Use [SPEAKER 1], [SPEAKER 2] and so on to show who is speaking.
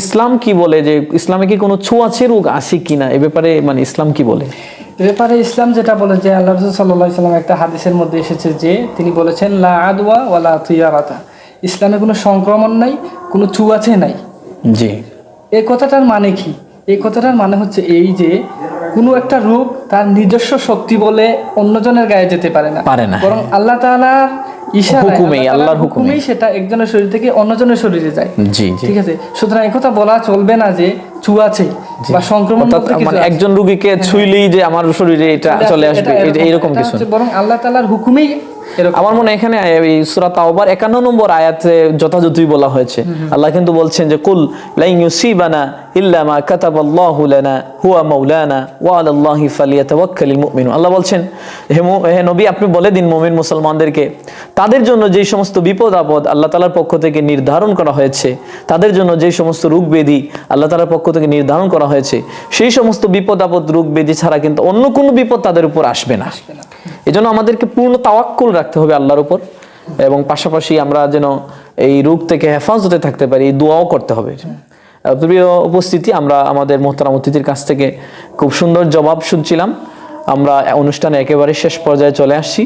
[SPEAKER 1] ইসলাম কি বলে যে ইসলামে কি কোনো ছোঁয়াচে রোগ আছে কিনা এ ব্যাপারে মানে ইসলাম কি বলে?
[SPEAKER 2] এ ব্যাপারে ইসলাম যেটা বলে যে আল্লাহ রসুল সাল্লাহ সাল্লাম একটা হাদিসের মধ্যে এসেছে যে তিনি বলেছেন লা আদওয়া ওয়ালা তুয়ারাতা। ইসলামে কোনো সংক্রমণ নাই কোনো চুয়াচে নাই।
[SPEAKER 1] জি।
[SPEAKER 2] এই কথাটার মানে কি? এই কথাটার মানে হচ্ছে এই যে কোনো একটা রোগ তার নিজস্ব শক্তি বলে অন্যজনের গায়ে যেতে পারে না।
[SPEAKER 1] পারে না,
[SPEAKER 2] বরং আল্লাহ তাআলার ইশারায়
[SPEAKER 1] হুকুমেই,
[SPEAKER 2] আল্লাহ
[SPEAKER 1] আল্লাহর হুকুমেই।
[SPEAKER 2] সেটা একজনের শরীর থেকে অন্যজনের শরীরে যায়।
[SPEAKER 1] জি জি।
[SPEAKER 2] ঠিক আছে? সুতরাং এই কথা বলা চলবে না যে ছুঁয়াছে বা সংক্রমণ
[SPEAKER 1] মানে একজন রুগীকে ছুইলেই যে আমার শরীরে এটা চলে আসবে এইরকম কিছু
[SPEAKER 2] বরং আল্লাহ তাআলার হুকুমেই এরকম
[SPEAKER 1] আমার মনে এখানে সূরা তাওবার 51 নম্বর আয়াতে যথাযথই বলা হয়েছে। আল্লাহ কিন্তু বলছেন যে কুল লাইন ইউসিবানা ইল্লা মা কাতাবাল্লাহু লানা হুয়া মাওলানা ওয়া আলাল্লাহি ফালিয়াতাওয়াক্কালিল মুমিনুন। আল্লাহ বলছেন হে হে নবী আপনি বলে দিন মুমিন মুসলমানদেরকে তাদের জন্য যেই সমস্ত বিপদ আপদ আল্লাহ তাআলার পক্ষ থেকে নির্ধারণ করা হয়েছে তাদের জন্য যেই সমস্ত রোগ ব্যাধি আল্লাহ তাআলার পক্ষ থেকে নির্ধারণ করা হয়েছে সেই সমস্ত বিপদ আপদ রোগ ব্যাধি ছাড়া কিন্তু অন্য কোনো বিপদ তাদের উপর আসবে না। এজন্য আমাদেরকে পূর্ণ তাওয়াক্কুল রাখতে হবে আল্লাহর উপর এবং পাশাপাশি আমরা যেন এই রোগ থেকে হেফাজতে থাকতে পারি দোয়াও করতে হবে। প্রিয় উপস্থিতি, আমরা আমাদের মোহতারাম অতিথির কাছ থেকে খুব সুন্দর জবাব শুনছিলাম। আমরা অনুষ্ঠানে একেবারে শেষ পর্যায়ে চলে আসছি।